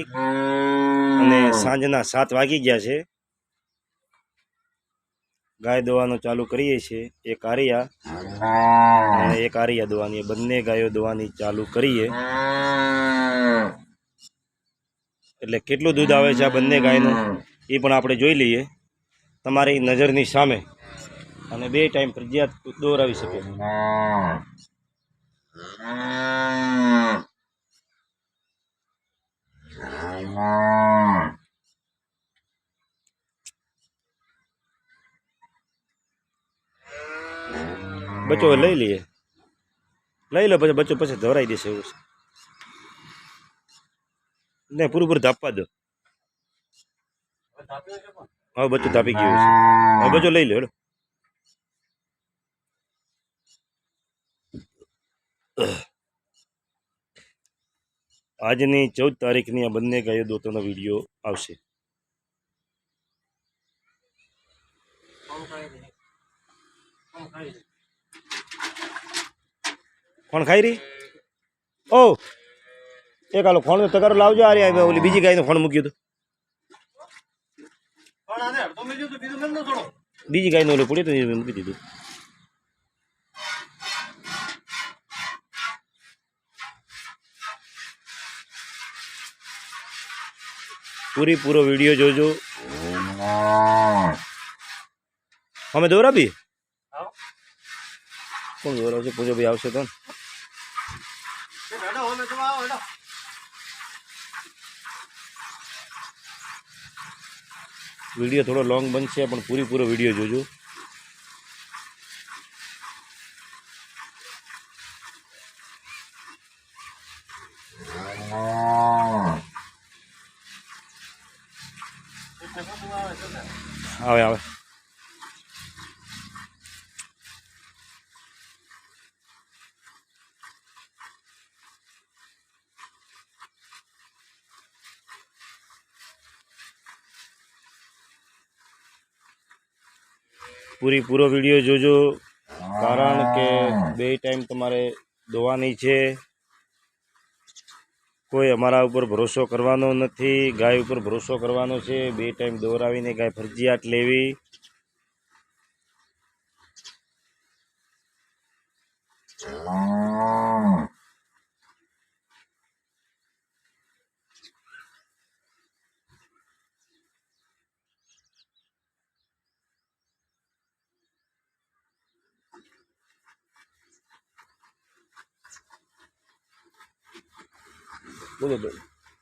અને સાંજના સાત વાગી ગયા છે. ગાય દોવાનું ચાલુ કરીએ છીએ. એક આરિયા અને એક આરિયા દોવાની. બંને ગાયો દોવાની ચાલુ કરીએ. એટલે કેટલું દૂધ આવે છે આ બંને ગાયનું? એ પણ આપણે જોઈ લઈએ. તમારી નજરની સામે. અને બે ટાઈમ ફરજિયાત દોરાવી શકે બચ્ચો લઈ લઈએ લઈ લો પછી બચ્ચો પછી ધોરાઈ દેશે એવું છે ને પૂરું પૂરું ધાપવા દો હવે બચ્ચું ધાપી ગયું છે હવે બચ્ચો લઈ લો હેડો આજની ચૌદ તારીખની આ બંને ગાયો દોતોનો વીડિયો આવશે. કોણ ખાઈ રહી? ઓ! એક હાલો ફોન તગારો લાવજો આ રહ્યા ઓલી બીજી ગાયનો ફોન મૂક્યું હતું બીજી ગાયનો ઓલો પૂરી તો મૂકી દીધું. પૂરી પૂરો વીડિયો જોજો. અમે દોરાબી કોણ દોરાવશે? પૂજો ભાઈ આવશે તો. વીડિયો થોડો લોંગ બનશે પણ પૂરી પૂરો વીડિયો જોજો. આવે આવે પૂરી પૂરો વીડિયો જોજો. કારણ કે બે ટાઈમ તમારે દોવાની છે. કોઈ અમારા ઉપર ભરોસો કરવાનો નથી, ગાય ઉપર ભરોસો કરવાનો છે. બે ટાઈમ દોરાવીને ગાય ફરજિયાત લેવી. બોલો બોલો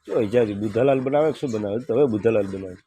જો હજારી બુધાલાલ બનાવે શું બનાવે? તો હવે બુધાલાલ બનાવે.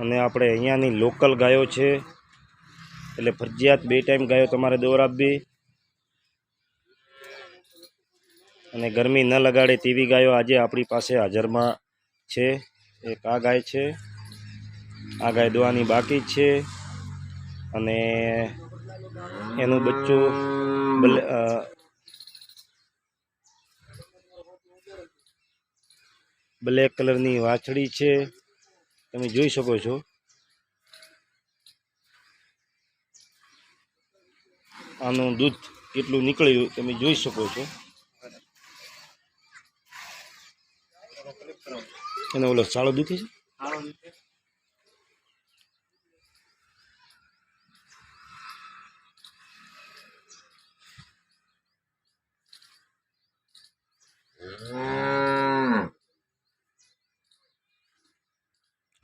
અને આપણે અહીંયાની લોકલ ગાયો છે. એટલે ફરજિયાત બે ટાઈમ ગાયો તમારે દોરાવવી અને ગરમી ન લગાડે તેવી ગાયો આજે આપણી પાસે હાજરમાં છે. એક આ ગાય છે. આ ગાય દોવાની બાકી છે. અને એનું બચ્ચું બલે અ, બ્લેક કલરની વાછડી છે. તમે જોઈ શકો છો. આનું દૂધ કેટલું નીકળ્યું તમે જોઈ શકો છો. એનો ઓલો સાળો દુખે છે.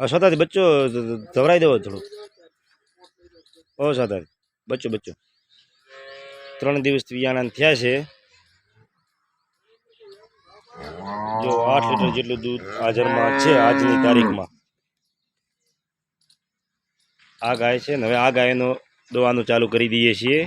સ્વતાથી બચ્ચો ધવરાઈ દેવો થોડું ઓ સાદારી બચ્ચો બચ્ચો. ત્રણ દિવસ વિયાણા થયા છે. જો આઠ લીટર જેટલું દૂધ હાજરમાં છે આજની તારીખમાં. આ ગાય છે ને, હવે આ ગાયનો દોવાનું ચાલુ કરી દઈએ છીએ.